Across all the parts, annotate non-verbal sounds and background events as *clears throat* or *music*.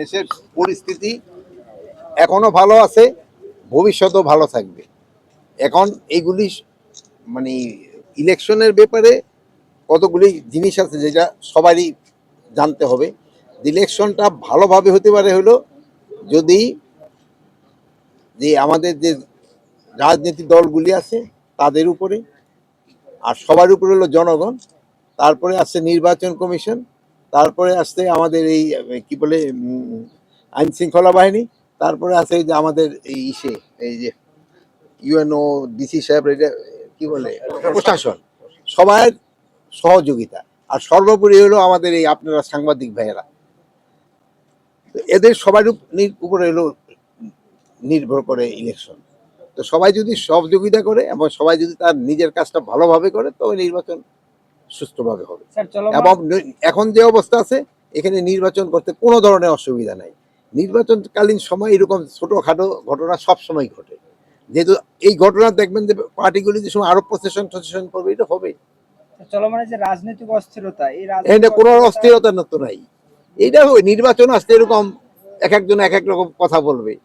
দেশের পরিস্থিতি এখনও ভালো আছে, ভবিষ্যতেও ভালো থাকবে। এখন এইগুলি মানে ইলেকশনের ব্যাপারে কতগুলি জিনিস আছে যেটা সবারই জানতে হবে। ইলেকশনটা ভালোভাবে হতে পারে হলো যদি যে আমাদের যে রাজনীতি দলগুলি আছে তাদের উপরে, আর সবার উপরে হলো জনগণ, তারপরে আছে নির্বাচন কমিশন তারপরে আসছে আমাদের এই, কি বলে আইন শৃঙ্খলা বাহিনী, তারপরে আছে যে আমাদের এই ইসে, এই যে ইউএনও ডিসি সাহেব, এটা কি বলে, প্রশাসন সবার সহযোগিতা। আর সর্বোপরি হলো আমাদের এই আপনারা সাংবাদিক ভাইয়েরা। এদের সবার উপরে হলো নির্ভর করে ইলেকশন তো সবাই যদি সহযোগিতা করে এবং সবাই যদি তার নিজের কাজটা ভালোভাবে করে, তবে নির্বাচন সুষ্ঠুভাবে হবে। এবং এখন যে অবস্থা আছে এখানে নির্বাচন করতে কোনো ধরনের অসুবিধা নাই। নির্বাচনকালীন সময় এরকম ছোটখাটো ঘটনা সব সময় ঘটে। যেহেতু এই ঘটনা দেখবেন যে পার্টিগুলি যে সময় আরও প্রসেশন টসেশন করবে এটা হবে চলমানের যে রাজনৈতিক অস্থিরতা এটা কোনো অস্থিরতা- অস্থিরতা না তো নাই। এইটা ওই নির্বাচন আসতে এরকম এক একজন এক এক রকম কথা বলবে।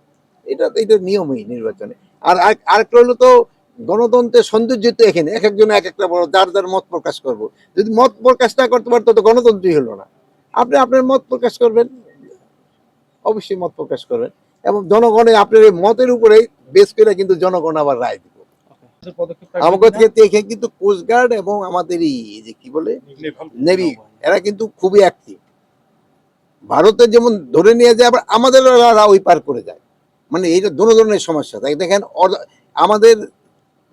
এটা তো এটা নিয়মই নির্বাচনে। আর আর- আরেকটা হলো তো গণতন্ত্রের সৌন্দর্য তো এখানে। এক একজন এক একটা বড় যার যার মত প্রকাশ করব। যদি মত প্রকাশ না করতে পারতো তো গণতন্ত্রই হলো না। আপনি আপনার মত প্রকাশ করবেন? অবশ্যই মত প্রকাশ করবেন। এবং জনগণের আপনার এই মতের উপরে বেশ করে কিন্তু জনগণ আবার রায় দিব। আমাদের ক্ষেত্রে এখানে কিন্তু কোস্টগার্ড এবং আমাদের এই যে কি বলে? নেভি। এরা কিন্তু খুবই অ্যাক্টিভ ভারতে যেমন ধরে নিয়ে যায় আবার আমাদের ওই পার করে যায়। মানে এইটা দোনো ধরনের সমস্যা। তাই দেখেন আমাদের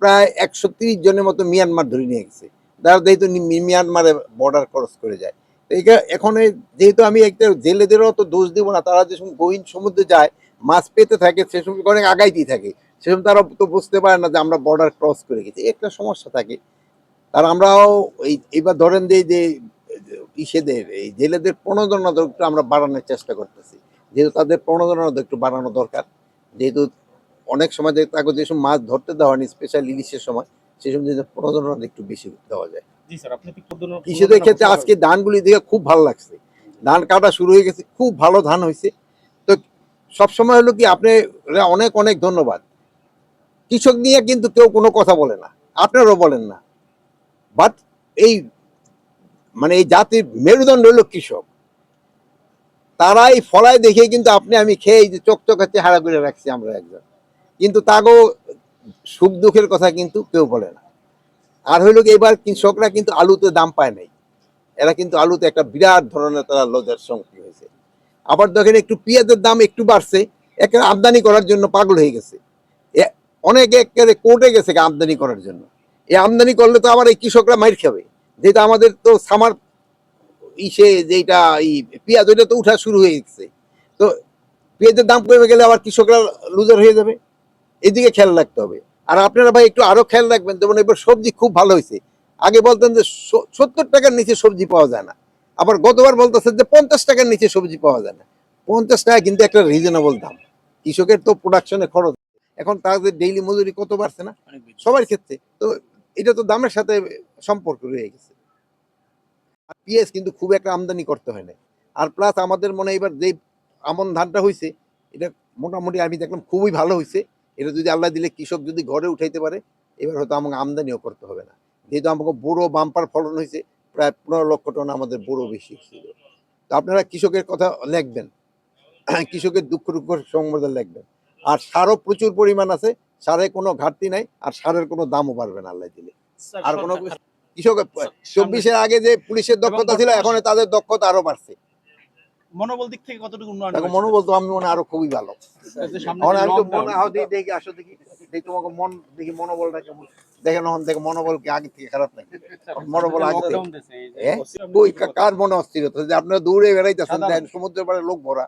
প্রায় একশো তিরিশ জনের মতো মিয়ানমার ধরে নিয়ে গেছে। তারা যেহেতু মিয়ানমারে বর্ডার ক্রস করে যায়। তো এইটা এখন যেহেতু আমি একটা জেলেদেরও তো দোষ দিব না, তারা যে গহীন সমুদ্রে যায়, মাছ পেতে থাকে, সে সময় অনেক আগাইতেই থাকে। সে সময় তারা তো বুঝতে পারে না যে আমরা বর্ডার ক্রস করে গেছি। একটা সমস্যা থাকে। তার আমরাও এই এবার ধরেন যে যে, ইসেদের, এই জেলেদের প্রণোদনা আমরা বাড়ানোর চেষ্টা করতেছি। যেহেতু তাদের প্রণোদনা একটু বাড়ানো দরকার। যেহেতু অনেক সময় যে তাকে যে সময় মাছ ধরতে দেওয়া হয়নি স্পেশাল ইলিশের সময় সেই সময় যে প্রণোদনা একটু বেশি দেওয়া যায়। কৃষিদের ক্ষেত্রে আজকে ধানগুলি দেখে খুব ভালো লাগছে। ধান কাটা শুরু হয়ে গেছে খুব ভালো ধান হয়েছে। তো সবসময় হলো কি আপনি অনেক অনেক ধন্যবাদ। কৃষক নিয়ে কিন্তু কেউ কোনো কথা বলে না আপনারাও বলেন না। বাট এই মানে এই জাতির মেরুদণ্ড হলো কৃষক। তারাই ফলায় দেখে কিন্তু আপনি আমি খেয়ে এই যে চকচকা চেহারা করে রাখছি আমরা একজন। কিন্তু তাগো সুখ দুঃখের কথা কিন্তু কেউ বলে না। আর হইল কি, এবার কৃষকরা কিন্তু আলুতে দাম পায় নাই। এরা কিন্তু আলুতে একটা বিরাট ধরনের তারা লজের সম্মুখীন হয়েছে। আবার দেখেন একটু পেঁয়াজের দাম একটু বাড়ছে, একে আমদানি করার জন্য পাগল হয়ে গেছে। অনেকে একেবারে কোর্টে গেছে আমদানি করার জন্য। এই আমদানি করলে তো আবার এই কৃষকরা মাইর খাবে। যেটা আমাদের তো সামার ইসে যেটা এই পেঁয়াজ, ওইটা তো উঠা শুরু হয়ে গেছে। তো পেঁয়াজের দাম কমে গেলে আবার কৃষকরা লুজার হয়ে যাবে। এদিকে খেয়াল রাখতে হবে। আর আপনারা ভাই একটু আরও খেয়াল রাখবেন যেমন এবার সবজি খুব ভালো হয়েছে। আগে বলতেন যে সত্তর টাকার নিচে সবজি পাওয়া যায় না। আবার গতবার বলতেছেন যে পঞ্চাশ টাকার নিচে সবজি পাওয়া যায় না। পঞ্চাশ টাকা কিন্তু একটা রিজনেবল দাম। কৃষকের তো প্রোডাকশনে খরচ। এখন তাদের ডেইলি মজুরি কত বাড়ছে না? সবার ক্ষেত্রে। তো এটা তো দামের সাথে সম্পর্ক রয়ে গেছে। আর পিএস কিন্তু খুব একটা আমদানি করতে হয় না আর প্লাস আমাদের মনে এবার যে আমন ধানটা হয়েছে এটা মোটামুটি আমি দেখলাম খুবই ভালো হয়েছে। এটা যদি আল্লাহ দিলে কৃষক যদি ঘরে উঠাইতে পারে এবার হয়তো আমাকে আমদানিও করতে হবে না। যেহেতু আমাকে বড়ো বাম্পার ফলন হয়েছে প্রায় পনেরো লক্ষ টন আমাদের বড়ো বেশি ছিল। তো আপনারা কৃষকের কথা লিখবেন। *clears throat* কৃষকের দুঃখ দুঃখ সংবাদ লিখবেন। আর সারও প্রচুর পরিমাণ আছে সারে কোনো ঘাটতি নাই আর সারের কোনো দামও বাড়বে না আল্লাহ দিলে। আর কোনো কৃষক চব্বিশের আগে যে পুলিশের দক্ষতা ছিল এখন তাদের দক্ষতা আরও বাড়ছে। মনোবল দিক থেকে কতটুকু উন্নয়ন দেখো মনোবল তো আমি মনে আরও খুবই ভালো। এখন আমি তো মনে হয় দেখি দেখি আসো দেখি। দেখি তোমাকে মন দেখি মনোবলটা কেমন। দেখেন এখন দেখো মনোবল কি আগে থেকে খারাপ নাই মনোবল আগে থেকে? ওই কার মনে অস্থিরতা? যে আপনারা দূরে বেড়াইতেছেন। সমুদ্রের পাড়ে লোক ভরা।